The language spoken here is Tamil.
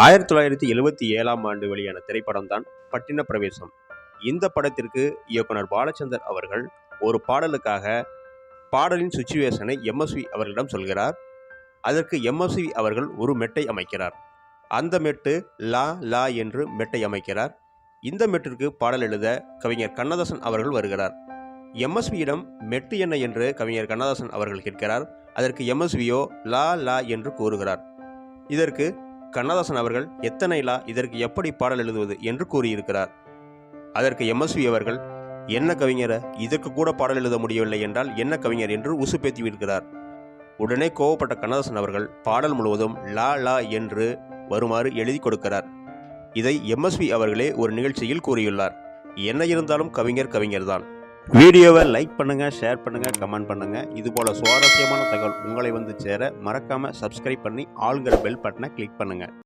ஆயிரத்தி தொள்ளாயிரத்தி எழுபத்தி ஏழாம் ஆண்டு வெளியான திரைப்படம் தான் பட்டின பிரவேசம் இந்த படத்திற்கு இயக்குனர் பாலச்சந்தர் அவர்கள் ஒரு பாடலுக்காக பாடலின் சுச்சுவேஷனை எம்எஸ்வி அவர்களிடம் சொல்கிறார். அதற்கு எம்எஸ்வி அவர்கள் ஒரு மெட்டை அமைக்கிறார். அந்த மெட்டு லா லா என்று மெட்டை அமைக்கிறார். இந்த மெட்டிற்கு பாடல் எழுத கவிஞர் கண்ணதாசன் அவர்கள் வருகிறார். எம்எஸ்வியிடம் மெட்டு என்ன என்று கவிஞர் கண்ணதாசன் அவர்கள் கேட்கிறார். அதற்கு எம்எஸ்வியோ லா லா என்று கூறுகிறார். இதற்கு கண்ணதாசன் அவர்கள் எத்தனை லா இதற்கு எப்படி பாடல் எழுதுவது என்று கூறியிருக்கிறார். அதற்கு எம்எஸ்வி அவர்கள் என்ன கவிஞர இதற்கு கூட பாடல் எழுத முடியவில்லை என்றால் என்ன கவிஞர் என்று உசுப்பேத்தி விடுகிறார். உடனே கோவப்பட்ட கண்ணதாசன் அவர்கள் பாடல் முழுவதும் லா லா என்று வருமாறு எழுதி கொடுக்கிறார். இதை எம்எஸ்வி அவர்களே ஒரு நிகழ்ச்சியில் கூறியுள்ளார். என்ன இருந்தாலும் கவிஞர் கவிஞர்தான். வீடியோவை லைக் பண்ணுங்கள் ஷேர் பண்ணுங்கள் கமெண்ட் பண்ணுங்கள் இதுபோல சுவாரஸ்யமான தகவல் உங்களை வந்து சேர மறக்காமல் சப்ஸ்கிரைப் பண்ணி ஆளுங்கிற பெல் பட்டனை கிளிக் பண்ணுங்கள்